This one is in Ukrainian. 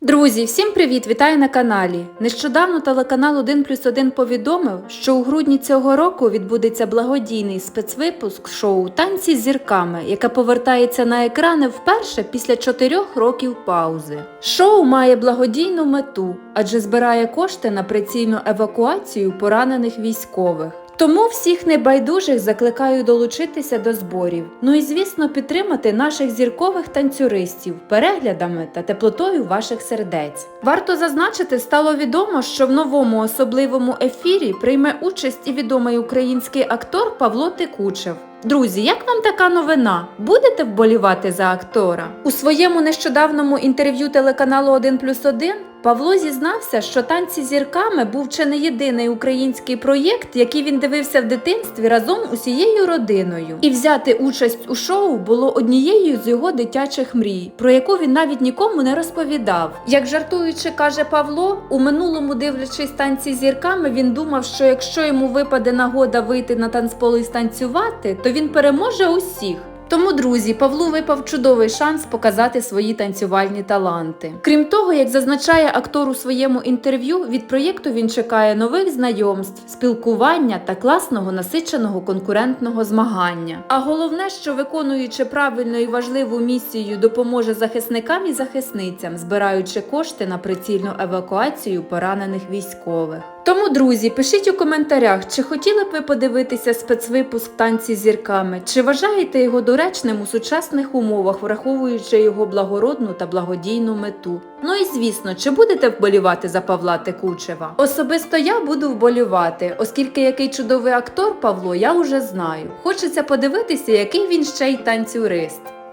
Друзі, всім привіт! Вітаю на каналі. Нещодавно телеканал 1 плюс 1 повідомив, що у грудні цього року відбудеться благодійний спецвипуск шоу Танці з зірками, яке повертається на екрани вперше після чотирьох років паузи. Шоу має благодійну мету, адже збирає кошти на прицільну евакуацію поранених військових. Тому всіх небайдужих закликаю долучитися до зборів. Ну і звісно, підтримати наших зіркових танцюристів переглядами та теплотою ваших сердець. Варто зазначити, стало відомо, що в новому особливому ефірі прийме участь і відомий український актор Павло Текучев. Друзі, як вам така новина? Будете вболівати за актора? У своєму нещодавному інтерв'ю телеканалу 1 плюс 1 Павло зізнався, що танці зірками був чи не єдиний український проєкт, який він дивився в дитинстві разом усією родиною. І взяти участь у шоу було однією з його дитячих мрій, про яку він навіть нікому не розповідав. Як жартуючи, каже Павло, у минулому, дивлячись танці зірками, він думав, що якщо йому випаде нагода вийти на танцпол і станцювати, то він переможе усіх. Тому, друзі, Павлу випав чудовий шанс показати свої танцювальні таланти. Крім того, як зазначає актор у своєму інтерв'ю, від проєкту він чекає нових знайомств, спілкування та класного насиченого конкурентного змагання. А головне, що виконуючи правильну і важливу місію, допоможе захисникам і захисницям, збираючи кошти на прицільну евакуацію поранених військових. Тому, друзі, пишіть у коментарях, чи хотіли б ви подивитися спецвипуск танці зірками, чи вважаєте його доречним у сучасних умовах, враховуючи його благородну та благодійну мету. Ну і звісно, чи будете вболівати за Павла Текучева? Особисто я буду вболівати, оскільки який чудовий актор Павло я вже знаю. Хочеться подивитися, який він ще й танцюрист.